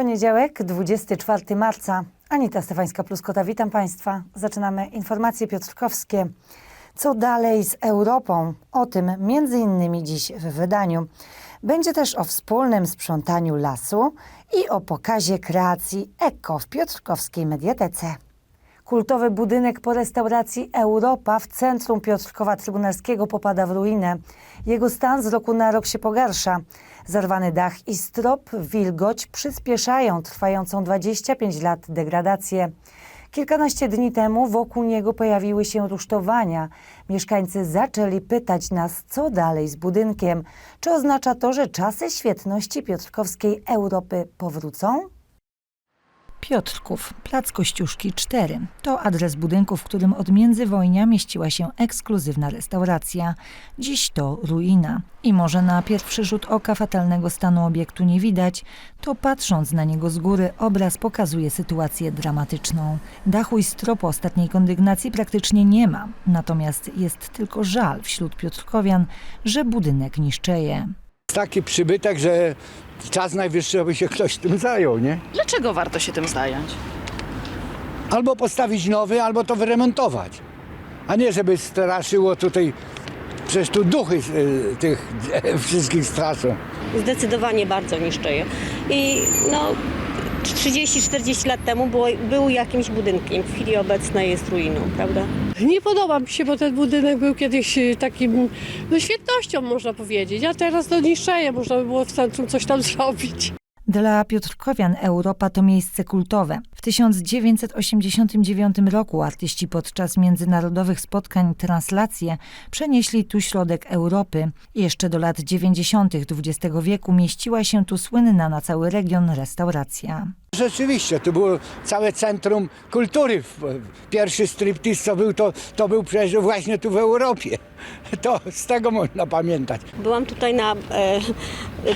Poniedziałek, 24 marca. Anita Stefańska-Pluskota, witam Państwa. Zaczynamy informacje piotrkowskie. Co dalej z Europą? O tym między innymi dziś w wydaniu. Będzie też o wspólnym sprzątaniu lasu i o pokazie kreacji eko w piotrkowskiej mediatece. Kultowy budynek po restauracji Europa w centrum Piotrkowa Trybunalskiego popada w ruinę. Jego stan z roku na rok się pogarsza. Zarwany dach i strop, wilgoć przyspieszają trwającą 25 lat degradację. Kilkanaście dni temu wokół niego pojawiły się rusztowania. Mieszkańcy zaczęli pytać nas, co dalej z budynkiem. Czy oznacza to, że czasy świetności piotrkowskiej Europy powrócą? Piotrków, Plac Kościuszki 4. To adres budynku, w którym od międzywojnia mieściła się ekskluzywna restauracja. Dziś to ruina. I może na pierwszy rzut oka fatalnego stanu obiektu nie widać, to patrząc na niego z góry obraz pokazuje sytuację dramatyczną. Dachu i stropu ostatniej kondygnacji praktycznie nie ma, natomiast jest tylko żal wśród piotrkowian, że budynek niszczeje. Taki przybytek, że czas najwyższy, aby się ktoś tym zajął, nie? Dlaczego warto się tym zająć? Albo postawić nowy, albo to wyremontować. A nie, żeby straszyło tutaj, przecież tu duchy y, tych wszystkich straszą. Zdecydowanie bardzo niszczeje. I no 30-40 lat temu było, był jakimś budynkiem, w chwili obecnej jest ruiną, prawda? Nie podoba mi się, bo ten budynek był kiedyś y, takim no, świetnością, można powiedzieć, a teraz to niszczeje, można by było w centrum coś tam zrobić. Dla Piotrkowian Europa to miejsce kultowe. W 1989 roku artyści podczas międzynarodowych spotkań Translacje przenieśli tu środek Europy. Jeszcze do lat 90. XX wieku mieściła się tu słynna na cały region restauracja. Rzeczywiście, to było całe centrum kultury. Pierwszy striptease, co był, to, to był przecież właśnie tu w Europie. To z tego można pamiętać. Byłam tutaj na, e,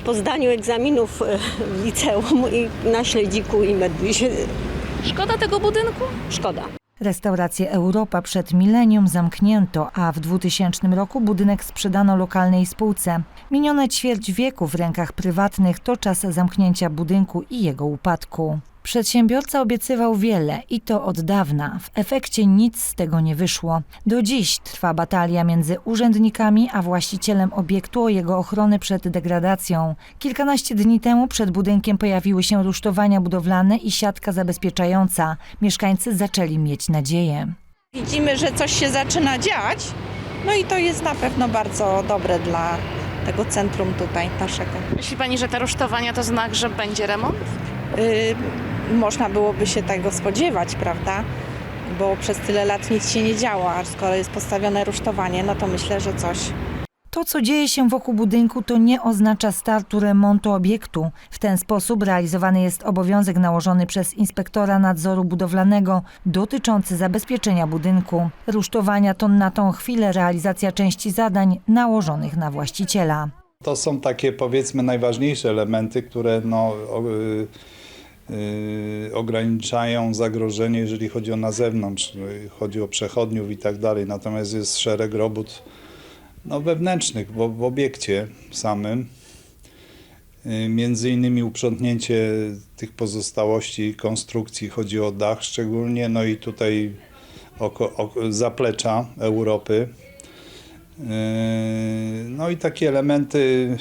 po zdaniu egzaminów e, w liceum i na Śledziku i Medwisie. Szkoda tego budynku? Szkoda. Restaurację Europa przed milenium zamknięto, a w 2000 roku budynek sprzedano lokalnej spółce. Minione ćwierć wieku w rękach prywatnych to czas zamknięcia budynku i jego upadku. Przedsiębiorca obiecywał wiele i to od dawna. W efekcie nic z tego nie wyszło. Do dziś trwa batalia między urzędnikami a właścicielem obiektu o jego ochronę przed degradacją. Kilkanaście dni temu przed budynkiem pojawiły się rusztowania budowlane i siatka zabezpieczająca. Mieszkańcy zaczęli mieć nadzieję. Widzimy, że coś się zaczyna dziać, no i to jest na pewno bardzo dobre dla tego centrum tutaj naszego. Myśli pani, że te rusztowania to znak, że będzie remont? Y, można byłoby się tego spodziewać, prawda? Bo przez tyle lat nic się nie działo, a skoro jest postawione rusztowanie, no to myślę, że coś To, co dzieje się wokół budynku, to nie oznacza startu remontu obiektu. W ten sposób realizowany jest obowiązek nałożony przez inspektora nadzoru budowlanego dotyczący zabezpieczenia budynku. Rusztowania to na tą chwilę realizacja części zadań nałożonych na właściciela. To są takie powiedzmy najważniejsze elementy, które no, y, ograniczają zagrożenie, jeżeli chodzi o na zewnątrz, y, chodzi o przechodniów i tak dalej. Natomiast jest szereg robót no, wewnętrznych w, obiekcie samym. Y, Między innymi uprzątnięcie tych pozostałości konstrukcji, chodzi o dach szczególnie, no i tutaj oko, oko, zaplecza Europy. Yy, No i takie elementy,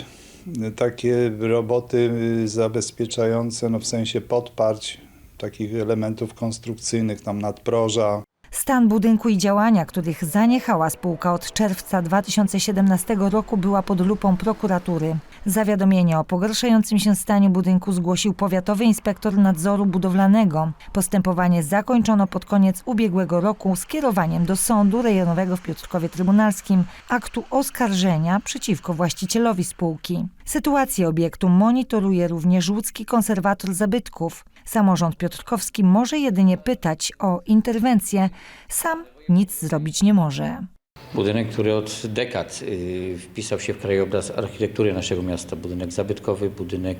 takie roboty yy, zabezpieczające, no w sensie podparć takich elementów konstrukcyjnych, tam nadproża, Stan budynku i działania, których zaniechała spółka od czerwca 2017 roku, była pod lupą prokuratury. Zawiadomienie o pogarszającym się stanie budynku zgłosił powiatowy inspektor nadzoru budowlanego. Postępowanie zakończono pod koniec ubiegłego roku skierowaniem do sądu rejonowego w Piotrkowie Trybunalskim aktu oskarżenia przeciwko właścicielowi spółki. Sytuację obiektu monitoruje również łódzki konserwator zabytków. Samorząd piotrkowski może jedynie pytać o interwencję, sam nic zrobić nie może. Budynek, który od dekad y, wpisał się w krajobraz architektury naszego miasta. Budynek zabytkowy, budynek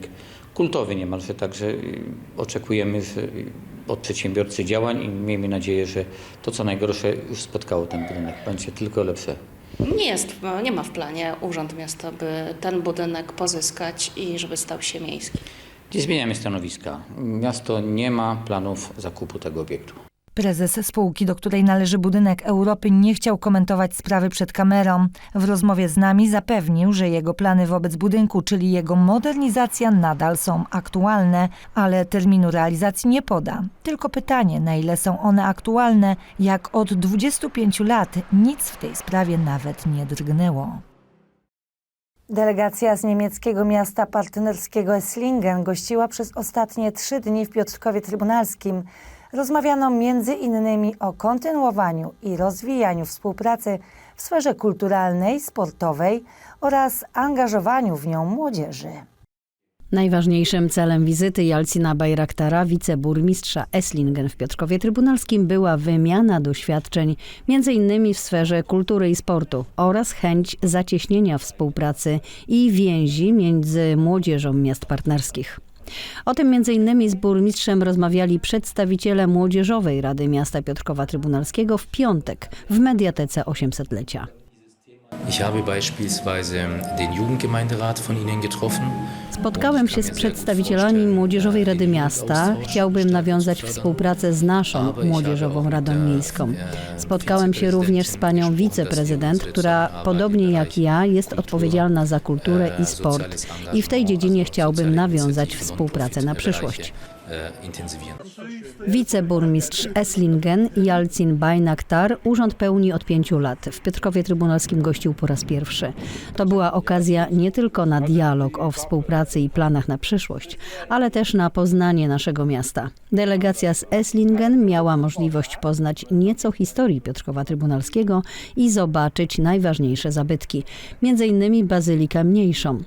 kultowy niemalże. Także y, oczekujemy y, od przedsiębiorcy działań i miejmy nadzieję, że to co najgorsze już spotkało ten budynek. Będzie tylko lepsze. Nie jest, nie ma w planie Urząd Miasta, by ten budynek pozyskać i żeby stał się miejski. Nie zmieniamy stanowiska. Miasto nie ma planów zakupu tego obiektu. Prezes spółki, do której należy budynek Europy, nie chciał komentować sprawy przed kamerą. W rozmowie z nami zapewnił, że jego plany wobec budynku, czyli jego modernizacja, nadal są aktualne, ale terminu realizacji nie poda. Tylko pytanie, na ile są one aktualne, jak od 25 lat nic w tej sprawie nawet nie drgnęło. Delegacja z niemieckiego miasta partnerskiego Esslingen gościła przez ostatnie trzy dni w Piotrkowie Trybunalskim. Rozmawiano innymi o kontynuowaniu i rozwijaniu współpracy w sferze kulturalnej, sportowej oraz angażowaniu w nią młodzieży. Najważniejszym celem wizyty Jalcina Bajraktara, wiceburmistrza Esslingen w Piotrkowie Trybunalskim była wymiana doświadczeń, m.in. w sferze kultury i sportu oraz chęć zacieśnienia współpracy i więzi między młodzieżą miast partnerskich. O tym m.in. z burmistrzem rozmawiali przedstawiciele Młodzieżowej Rady Miasta Piotrkowa Trybunalskiego w piątek w Mediatece 800-lecia. Spotkałem się z przedstawicielami Młodzieżowej Rady Miasta. Chciałbym nawiązać współpracę z naszą Młodzieżową Radą Miejską. Spotkałem się również z panią wiceprezydent, która podobnie jak ja jest odpowiedzialna za kulturę i sport. I w tej dziedzinie chciałbym nawiązać współpracę na przyszłość. Intensivieren. Wiceburmistrz Esslingen Jalcin Bajnaktar urząd pełni od pięciu lat. W Piotrkowie Trybunalskim gościł po raz pierwszy. To była okazja nie tylko na dialog o współpracy i planach na przyszłość, ale też na poznanie naszego miasta. Delegacja z Esslingen miała możliwość poznać nieco historii Piotrkowa Trybunalskiego i zobaczyć najważniejsze zabytki, między innymi bazylikę mniejszą.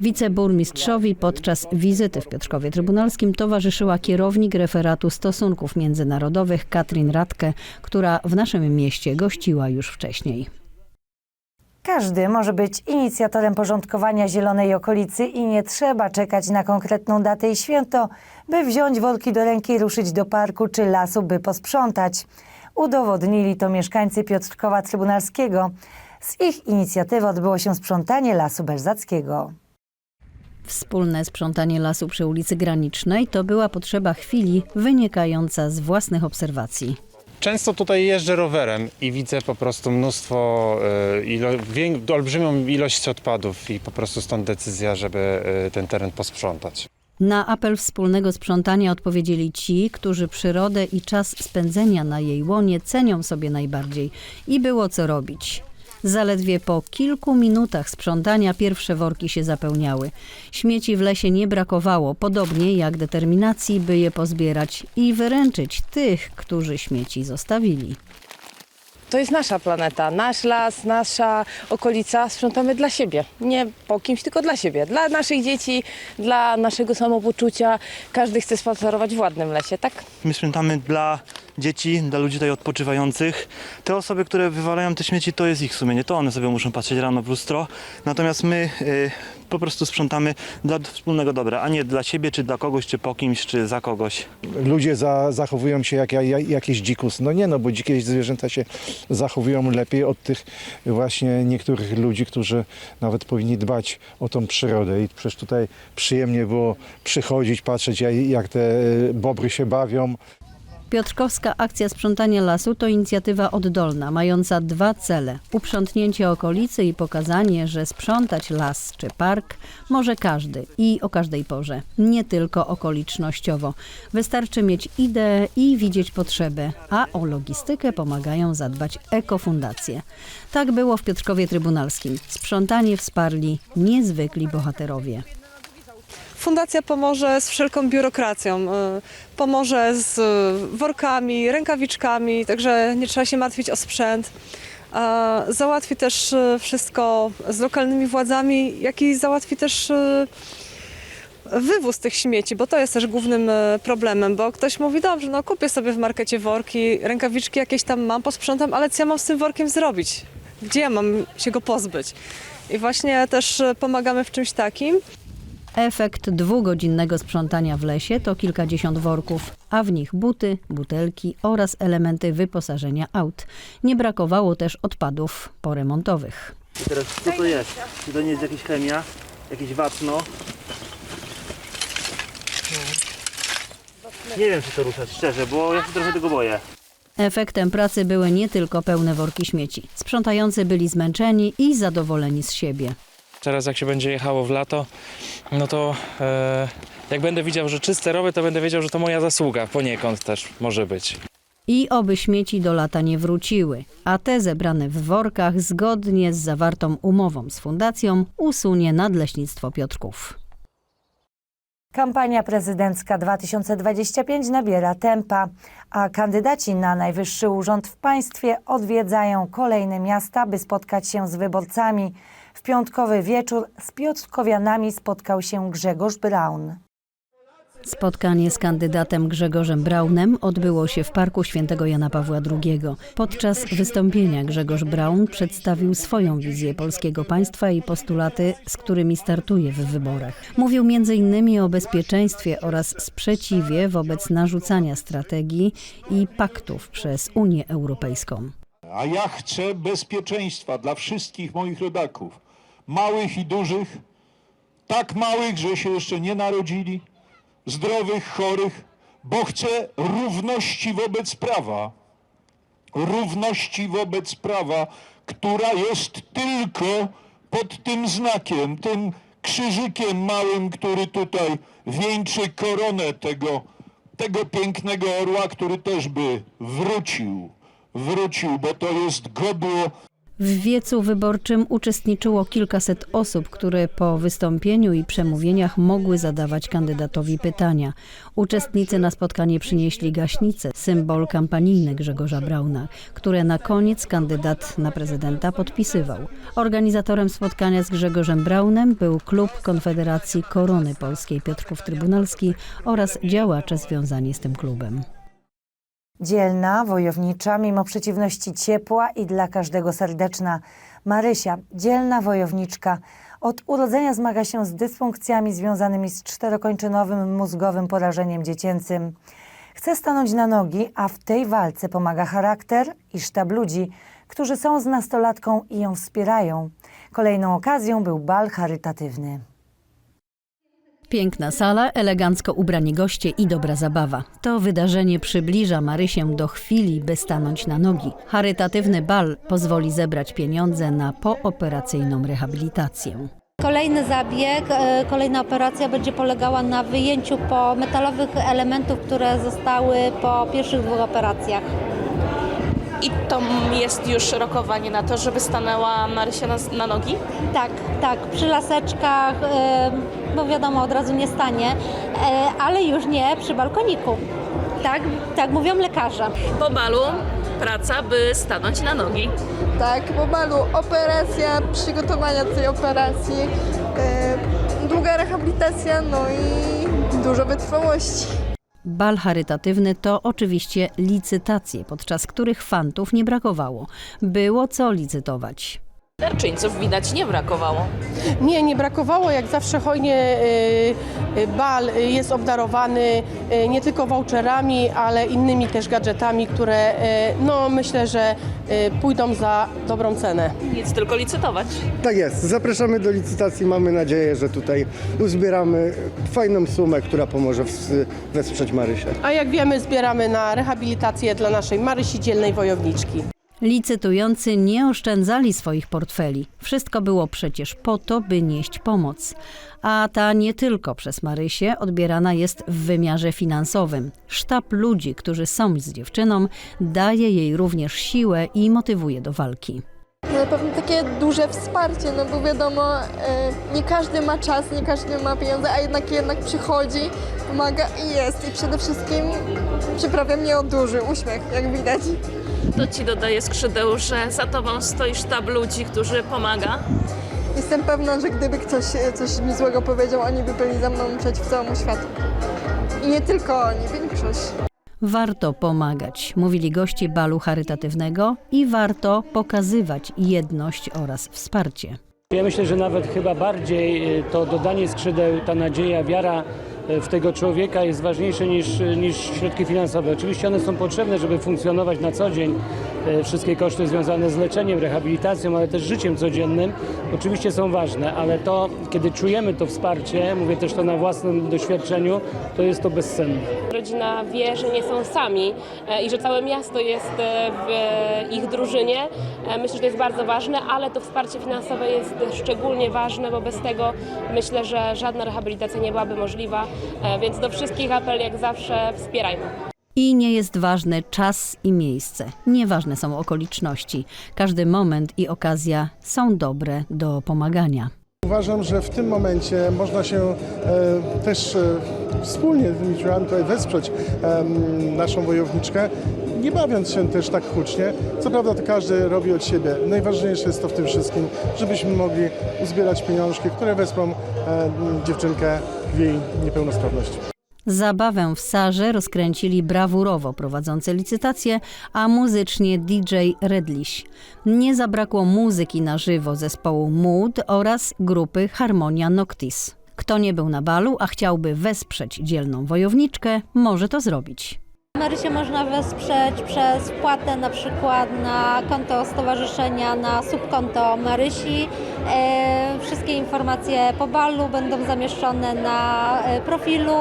Wiceburmistrzowi podczas wizyty w Piotrkowie Trybunalskim towarzyszyła kierownik referatu stosunków międzynarodowych Katrin Radke, która w naszym mieście gościła już wcześniej. Każdy może być inicjatorem porządkowania zielonej okolicy i nie trzeba czekać na konkretną datę i święto, by wziąć worki do ręki i ruszyć do parku czy lasu, by posprzątać. Udowodnili to mieszkańcy Piotrkowa Trybunalskiego. Z ich inicjatywy odbyło się sprzątanie Lasu Belzackiego. Wspólne sprzątanie lasu przy ulicy Granicznej to była potrzeba chwili wynikająca z własnych obserwacji. Często tutaj jeżdżę rowerem i widzę po prostu mnóstwo, e, ilo, wię- olbrzymią ilość odpadów i po prostu stąd decyzja, żeby e, ten teren posprzątać. Na apel wspólnego sprzątania odpowiedzieli ci, którzy przyrodę i czas spędzenia na jej łonie cenią sobie najbardziej i było co robić. Zaledwie po kilku minutach sprzątania pierwsze worki się zapełniały. Śmieci w lesie nie brakowało, podobnie jak determinacji, by je pozbierać i wyręczyć tych, którzy śmieci zostawili. To jest nasza planeta, nasz las, nasza okolica. Sprzątamy dla siebie. Nie po kimś, tylko dla siebie. Dla naszych dzieci, dla naszego samopoczucia. Każdy chce spacerować w ładnym lesie, tak? My sprzątamy dla dzieci, dla ludzi tutaj odpoczywających. Te osoby, które wywalają te śmieci, to jest ich sumienie, to one sobie muszą patrzeć rano w lustro. Natomiast my y, po prostu sprzątamy dla wspólnego dobra, a nie dla siebie, czy dla kogoś, czy po kimś, czy za kogoś. ludzie za, zachowują się jak, jak jakiś dzikus. No nie no, bo dzikie zwierzęta się zachowują lepiej od tych właśnie niektórych ludzi, którzy nawet powinni dbać o tą przyrodę. I przecież tutaj przyjemnie było przychodzić, patrzeć jak, te e, bobry się bawią. Piotrkowska akcja sprzątania lasu to inicjatywa oddolna, mająca dwa cele: uprzątnięcie okolicy i pokazanie, że sprzątać las czy park może każdy i o każdej porze, nie tylko okolicznościowo. Wystarczy mieć ideę i widzieć potrzebę, a o logistykę pomagają zadbać ekofundacje. Tak było w Piotrkowie Trybunalskim. Sprzątanie wsparli niezwykli bohaterowie. Fundacja pomoże z wszelką biurokracją, y, pomoże z y, workami, rękawiczkami, także nie trzeba się martwić o sprzęt. Załatwi też y, wszystko z lokalnymi władzami, jak i załatwi też wywóz tych śmieci, bo to jest też głównym problemem, bo ktoś mówi, dobrze, no kupię sobie w markecie worki, rękawiczki jakieś tam mam, posprzątam, ale co ja mam z tym workiem zrobić? Gdzie ja mam się go pozbyć? I właśnie też pomagamy w czymś takim. Efekt dwugodzinnego sprzątania w lesie to kilkadziesiąt worków, a w nich buty, butelki oraz elementy wyposażenia aut. Nie brakowało też odpadów poremontowych. I teraz co to jest? Czy to nie jest jakaś chemia? Jakieś wapno? Nie wiem, czy to ruszać, szczerze, bo ja się trochę tego boję. Efektem pracy były nie tylko pełne worki śmieci. Sprzątający byli zmęczeni i zadowoleni z siebie. Teraz jak się będzie jechało w lato, no to e, jak będę widział, że czyste robię, to będę wiedział, że to moja zasługa poniekąd też może być. I oby śmieci do lata nie wróciły, a te zebrane w workach zgodnie z zawartą umową z fundacją usunie Nadleśnictwo Piotrków. Kampania prezydencka 2025 nabiera tempa, a kandydaci na najwyższy urząd w państwie odwiedzają kolejne miasta, by spotkać się z wyborcami. W piątkowy wieczór z Piotrkowianami spotkał się Grzegorz Braun. Spotkanie z kandydatem Grzegorzem Braunem odbyło się w Parku Świętego Jana Pawła II. Podczas wystąpienia Grzegorz Braun przedstawił swoją wizję polskiego państwa i postulaty, z którymi startuje w wyborach. Mówił m.in. o bezpieczeństwie oraz sprzeciwie wobec narzucania strategii i paktów przez Unię Europejską. A ja chcę bezpieczeństwa dla wszystkich moich rodaków, małych i dużych, tak małych, że się jeszcze nie narodzili, zdrowych, chorych, bo chcę równości wobec prawa. Równości wobec prawa, która jest tylko pod tym znakiem, tym krzyżykiem małym, który tutaj wieńczy koronę tego, tego pięknego orła, który też by wrócił wrócił, bo to jest godło W wiecu wyborczym uczestniczyło kilkaset osób, które po wystąpieniu i przemówieniach mogły zadawać kandydatowi pytania. Uczestnicy na spotkanie przynieśli gaśnice, symbol kampanijny Grzegorza Brauna, które na koniec kandydat na prezydenta podpisywał. Organizatorem spotkania z Grzegorzem Braunem był klub Konfederacji Korony Polskiej Piotrków Trybunalski oraz działacze związani z tym klubem. Dzielna, wojownicza, mimo przeciwności ciepła i dla każdego serdeczna. Marysia, dzielna wojowniczka, od urodzenia zmaga się z dysfunkcjami związanymi z czterokończynowym mózgowym porażeniem dziecięcym. Chce stanąć na nogi, a w tej walce pomaga charakter i sztab ludzi, którzy są z nastolatką i ją wspierają. Kolejną okazją był bal charytatywny. Piękna sala, elegancko ubrani goście i dobra zabawa. To wydarzenie przybliża Marysię do chwili, by stanąć na nogi. Charytatywny bal pozwoli zebrać pieniądze na pooperacyjną rehabilitację. Kolejny zabieg, e, kolejna operacja będzie polegała na wyjęciu po metalowych elementów, które zostały po pierwszych dwóch operacjach. I to jest już rokowanie na to, żeby stanęła Marysia na, na nogi? Tak, tak, przy laseczkach, e, bo wiadomo, od razu nie stanie, e, ale już nie przy balkoniku. Tak, tak mówią lekarze. Po balu praca, by stanąć na nogi. Tak, po balu operacja, przygotowania do tej operacji, e, długa rehabilitacja, no i dużo wytrwałości. Bal charytatywny to oczywiście licytacje, podczas których fantów nie brakowało. Było co licytować. Darczyńców widać nie brakowało. Nie, nie brakowało. Jak zawsze hojnie y, y, bal jest obdarowany y, nie tylko voucherami, ale innymi też gadżetami, które no, myślę, że pójdą za dobrą cenę. Nic tylko licytować. Tak jest. Zapraszamy do licytacji. Mamy nadzieję, że tutaj uzbieramy fajną sumę, która pomoże wesprzeć Marysię. A jak wiemy, zbieramy na rehabilitację dla naszej Marysi Dzielnej Wojowniczki. Licytujący nie oszczędzali swoich portfeli. Wszystko było przecież po to, by nieść pomoc. A ta nie tylko przez Marysię odbierana jest w wymiarze finansowym. Sztab ludzi, którzy są z dziewczyną, daje jej również siłę i motywuje do walki. No na pewno takie duże wsparcie, no bo wiadomo, e, nie każdy ma czas, nie każdy ma pieniądze, a jednak jednak przychodzi, pomaga i jest. I przede wszystkim przyprawia mnie o duży uśmiech, jak widać. To ci dodaje skrzydeł, że za tobą stoi sztab ludzi, którzy pomaga. Jestem pewna, że gdyby ktoś e, coś mi złego powiedział, oni by byli za mną przeciw całemu światu. I nie tylko oni, większość. Warto pomagać, mówili goście balu charytatywnego i warto pokazywać jedność oraz wsparcie. Ja myślę, że nawet chyba bardziej y, to dodanie skrzydeł, ta nadzieja, wiara w tego człowieka jest ważniejsze niż, niż środki finansowe. Oczywiście one są potrzebne, żeby funkcjonować na co dzień. E, Wszystkie koszty związane z leczeniem, rehabilitacją, ale też życiem codziennym oczywiście są ważne, ale to, kiedy czujemy to wsparcie, mówię też to na własnym doświadczeniu, to jest to bezcenne. Rodzina wie, że nie są sami e, i że całe miasto jest e, w ich drużynie. Myślę, że to jest bardzo ważne, ale to wsparcie finansowe jest szczególnie ważne, bo bez tego myślę, że żadna rehabilitacja nie byłaby możliwa. E, Więc do wszystkich apel jak zawsze wspierajmy. I nie jest ważny czas i miejsce. Nieważne są okoliczności. Każdy moment i okazja są dobre do pomagania. Uważam, że w tym momencie można się e, też e, wspólnie z Mitroami tutaj wesprzeć e, naszą wojowniczkę, nie bawiąc się też tak hucznie. Co prawda to każdy robi od siebie. Najważniejsze jest to w tym wszystkim, żebyśmy mogli uzbierać pieniążki, które wesprą e, dziewczynkę w jej niepełnosprawności. Zabawę w Sarze rozkręcili brawurowo prowadzący licytację, a muzycznie DJ Redliś. Nie zabrakło muzyki na żywo zespołu Mood oraz grupy Harmonia Noctis. Kto nie był na balu, a chciałby wesprzeć dzielną wojowniczkę, może to zrobić. Marysię można wesprzeć przez wpłatę na przykład na konto stowarzyszenia, na subkonto Marysi. E, wszystkie informacje po balu będą zamieszczone na e, profilu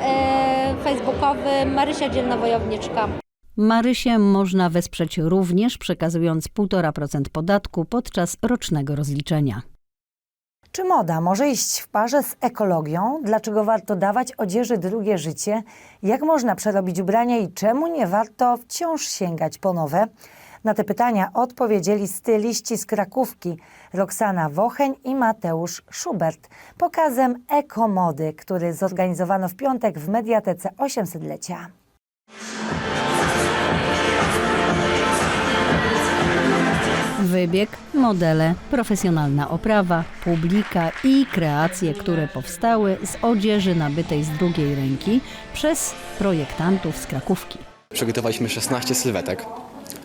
e, facebookowym Marysia Dzielna Wojowniczka. Marysię można wesprzeć również przekazując 1,5% podatku podczas rocznego rozliczenia. Czy moda może iść w parze z ekologią? Dlaczego warto dawać odzieży drugie życie? Jak można przerobić ubrania i czemu nie warto wciąż sięgać po nowe? Na te pytania odpowiedzieli styliści z Krakówki Roxana Wocheń i Mateusz Schubert pokazem ekomody, który zorganizowano w piątek w Mediatece 800-lecia. Wybieg, modele, profesjonalna oprawa, publika i kreacje, które powstały z odzieży nabytej z drugiej ręki przez projektantów z Krakówki. Przygotowaliśmy 16 sylwetek.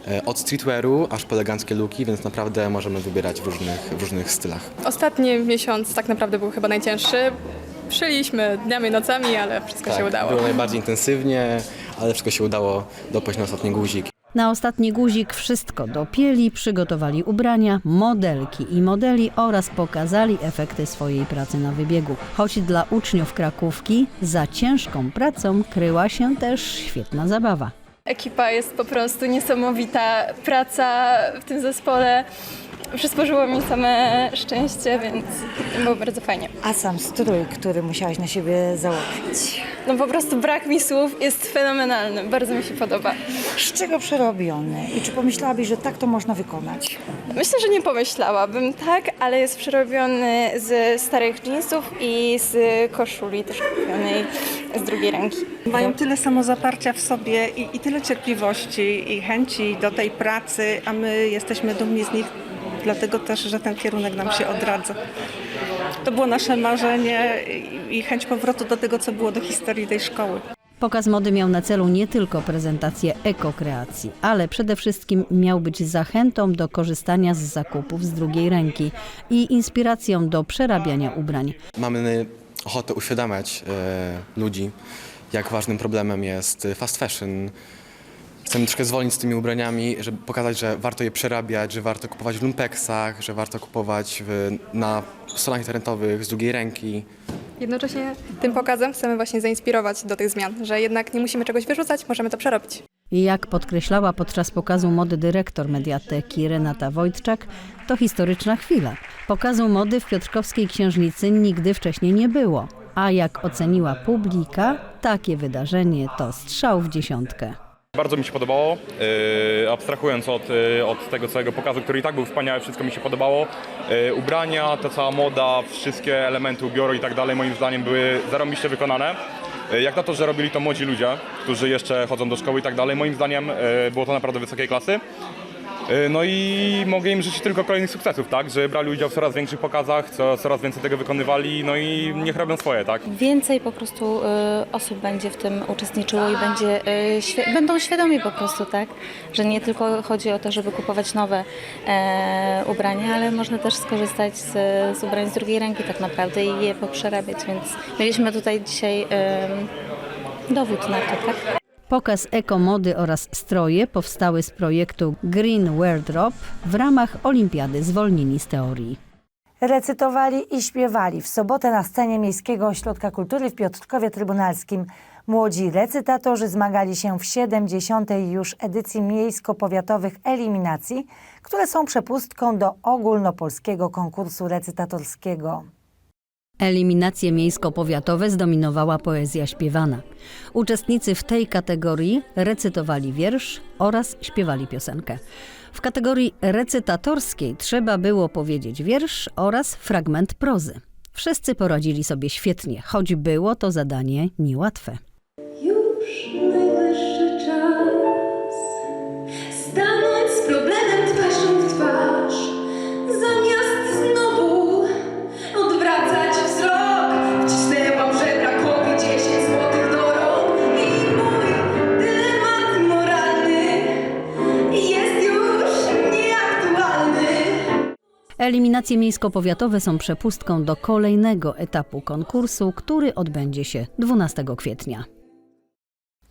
e, Od streetwearu aż po eleganckie luki, więc naprawdę możemy wybierać w różnych, w różnych stylach. Ostatni miesiąc tak naprawdę był chyba najcięższy. Szyliśmy dniami, nocami, ale wszystko się udało. Tak, Było najbardziej intensywnie, ale wszystko się udało dopaść na ostatni guzik. Na ostatni guzik wszystko dopięli, przygotowali ubrania, modelki i modeli oraz pokazali efekty swojej pracy na wybiegu. Choć dla uczniów Krakówki za ciężką pracą kryła się też świetna zabawa. Ekipa jest po prostu niesamowita. Praca w tym zespole przysporzyło mi same szczęście, więc było bardzo fajnie. A sam strój, który musiałaś na siebie założyć. No po prostu brak mi słów jest fenomenalny. Bardzo mi się podoba. Z czego przerobiony? I czy pomyślałabyś, że tak to można wykonać? Myślę, że nie pomyślałabym tak, ale jest przerobiony z starych jeansów i z koszuli też kupionej z drugiej ręki. Mają tyle samozaparcia w sobie i, i tyle cierpliwości i chęci do tej pracy, a my jesteśmy dumni z nich, dlatego też, że ten kierunek nam się odradza. To było nasze marzenie i, chęć powrotu do tego, co było do historii tej szkoły. Pokaz mody miał na celu nie tylko prezentację ekokreacji, ale przede wszystkim miał być zachętą do korzystania z zakupów z drugiej ręki i inspiracją do przerabiania ubrań. Mamy ochotę uświadamiać e, ludzi, jak ważnym problemem jest fast fashion. Chcemy troszkę zwolnić z tymi ubraniami, żeby pokazać, że warto je przerabiać, że warto kupować w lumpeksach, że warto kupować w, na stronach internetowych z drugiej ręki. Jednocześnie tym pokazem chcemy właśnie zainspirować do tych zmian, że jednak nie musimy czegoś wyrzucać, możemy to przerobić. Jak podkreślała podczas pokazu mody dyrektor mediateki Renata Wojtczak, to historyczna chwila. Pokazu mody w Piotrkowskiej Księżnicy nigdy wcześniej nie było. A jak oceniła publika, takie wydarzenie to strzał w dziesiątkę. Bardzo mi się podobało, yy, abstrahując od, yy, od tego całego pokazu, który i tak był wspaniały, wszystko mi się podobało. Yy, ubrania, ta cała moda, wszystkie elementy ubioru i tak dalej moim zdaniem były zarąbiście wykonane. Jak na to, że robili to młodzi ludzie, którzy jeszcze chodzą do szkoły i tak dalej, moim zdaniem było to naprawdę wysokiej klasy. Y, No i mogę im życzyć tylko kolejnych sukcesów, tak? Że brali udział w coraz większych pokazach, co, coraz więcej tego wykonywali, no i niech robią swoje, tak? Więcej po prostu y, osób będzie w tym uczestniczyło i będzie, świ- będą świadomi po prostu, tak? Że nie tylko chodzi o to, żeby kupować nowe e, ubrania, ale można też skorzystać z, z ubrań z drugiej ręki tak naprawdę i je poprzerabiać, więc mieliśmy tutaj dzisiaj dowód na to, tak? Pokaz ekomody oraz stroje powstały z projektu Green Wardrobe w ramach Olimpiady Zwolnieni z Teorii. Recytowali i śpiewali w sobotę na scenie Miejskiego Ośrodka Kultury w Piotrkowie Trybunalskim. Młodzi recytatorzy zmagali się w 70. już edycji miejsko-powiatowych eliminacji, które są przepustką do ogólnopolskiego konkursu recytatorskiego. Eliminacje miejsko-powiatowe zdominowała poezja śpiewana. Uczestnicy w tej kategorii recytowali wiersz oraz śpiewali piosenkę. W kategorii recytatorskiej trzeba było powiedzieć wiersz oraz fragment prozy. Wszyscy poradzili sobie świetnie, choć było to zadanie niełatwe. Już Eliminacje miejsko-powiatowe są przepustką do kolejnego etapu konkursu, który odbędzie się 12 kwietnia.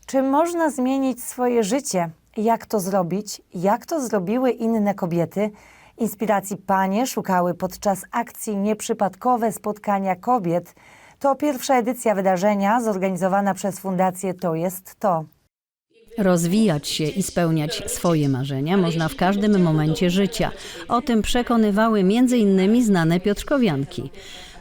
Czy można zmienić swoje życie? Jak to zrobić? Jak to zrobiły inne kobiety? Inspiracji panie szukały podczas akcji Nieprzypadkowe Spotkania Kobiet. To pierwsza edycja wydarzenia zorganizowana przez Fundację To jest to. Rozwijać się i spełniać swoje marzenia można w każdym momencie życia. O tym przekonywały m.in. znane Piotrkowianki.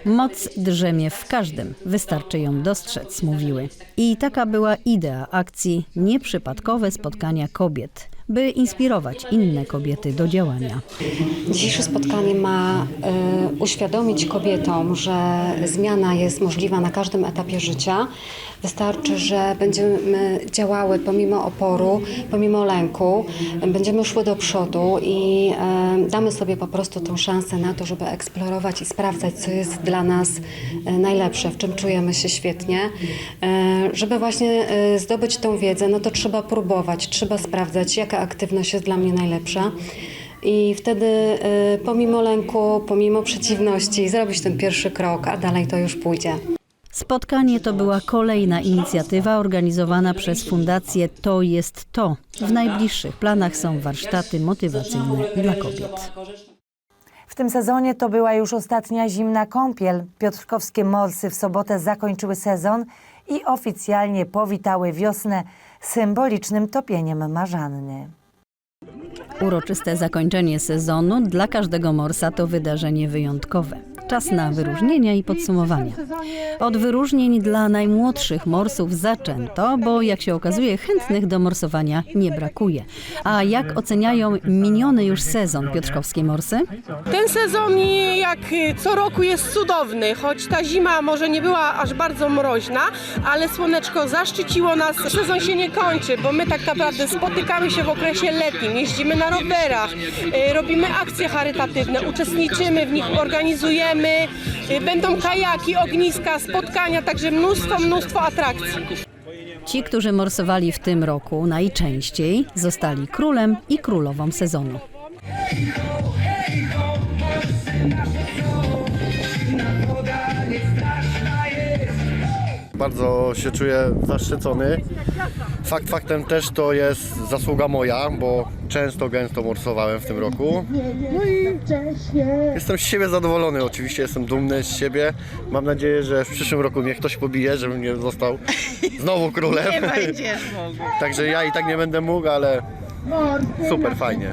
Moc drzemie w każdym, wystarczy ją dostrzec, mówiły. I taka była idea akcji Nieprzypadkowe Spotkania Kobiet, by inspirować inne kobiety do działania. Dzisiejsze spotkanie ma y, uświadomić kobietom, że zmiana jest możliwa na każdym etapie życia. Wystarczy, że będziemy działały pomimo oporu, pomimo lęku, będziemy szły do przodu i y, damy sobie po prostu tą szansę na to, żeby eksplorować i sprawdzać, co jest dla nas y, najlepsze, w czym czujemy się świetnie. Y, żeby właśnie zdobyć tą wiedzę, no to trzeba próbować, trzeba sprawdzać, jaka aktywność jest dla mnie najlepsza. I wtedy pomimo lęku, pomimo przeciwności zrobić ten pierwszy krok, a dalej to już pójdzie. Spotkanie to była kolejna inicjatywa organizowana przez Fundację To jest to. W najbliższych planach są warsztaty motywacyjne dla kobiet. W tym sezonie to była już ostatnia zimna kąpiel. Piotrkowskie Morsy w sobotę zakończyły sezon i oficjalnie powitały wiosnę symbolicznym topieniem marzanny. Uroczyste zakończenie sezonu dla każdego morsa to wydarzenie wyjątkowe. Czas na wyróżnienia i podsumowania. Od wyróżnień dla najmłodszych morsów zaczęto, bo jak się okazuje, chętnych do morsowania nie brakuje. A jak oceniają miniony już sezon Piotrkowskie Morsy? Ten sezon jak co roku jest cudowny, choć ta zima może nie była aż bardzo mroźna, ale słoneczko zaszczyciło nas. Sezon się nie kończy, bo my tak naprawdę spotykamy się w okresie letnim, jeździmy na rowerach, y, robimy akcje charytatywne, uczestniczymy w nich, organizujemy, y, będą kajaki, ogniska, spotkania, także mnóstwo, mnóstwo atrakcji. Ci, którzy morsowali w tym roku najczęściej, zostali królem i królową sezonu. Bardzo się czuję zaszczycony. Fakt faktem też to jest zasługa moja, bo często gęsto morsowałem w tym roku. No i jestem z siebie zadowolony, oczywiście jestem dumny z siebie. Mam nadzieję, że w przyszłym roku mnie ktoś pobije, żebym nie został znowu królem. Nie będziesz mógł. Także ja i tak nie będę mógł, ale super fajnie.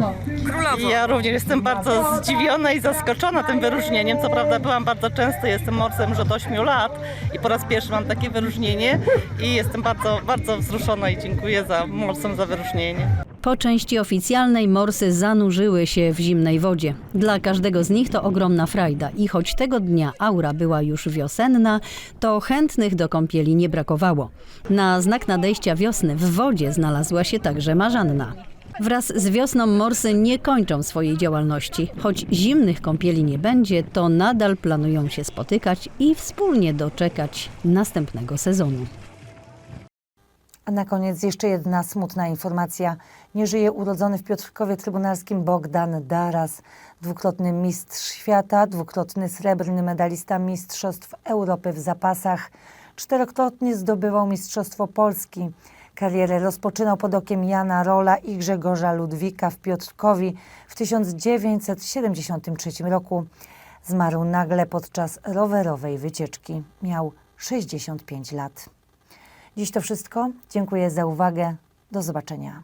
Ja również jestem bardzo zdziwiona i zaskoczona tym wyróżnieniem. Co prawda byłam bardzo często, jestem morsem już od 8 lat i po raz pierwszy mam takie wyróżnienie i jestem bardzo, bardzo wzruszona i dziękuję za morsom za wyróżnienie. Po części oficjalnej morsy zanurzyły się w zimnej wodzie. Dla każdego z nich to ogromna frajda i choć tego dnia aura była już wiosenna, to chętnych do kąpieli nie brakowało. Na znak nadejścia wiosny w wodzie znalazła się także Marzanna. Wraz z wiosną morsy nie kończą swojej działalności. Choć zimnych kąpieli nie będzie, to nadal planują się spotykać i wspólnie doczekać następnego sezonu. A na koniec jeszcze jedna smutna informacja. Nie żyje urodzony w Piotrkowie Trybunalskim Bogdan Daras, dwukrotny mistrz świata, dwukrotny srebrny medalista Mistrzostw Europy w zapasach. Czterokrotnie zdobywał Mistrzostwo Polski. Karierę rozpoczynał pod okiem Jana Rola i Grzegorza Ludwika w Piotrkowi w 1973 roku. Zmarł nagle podczas rowerowej wycieczki. Miał 65 lat. Dziś to wszystko. Dziękuję za uwagę. Do zobaczenia.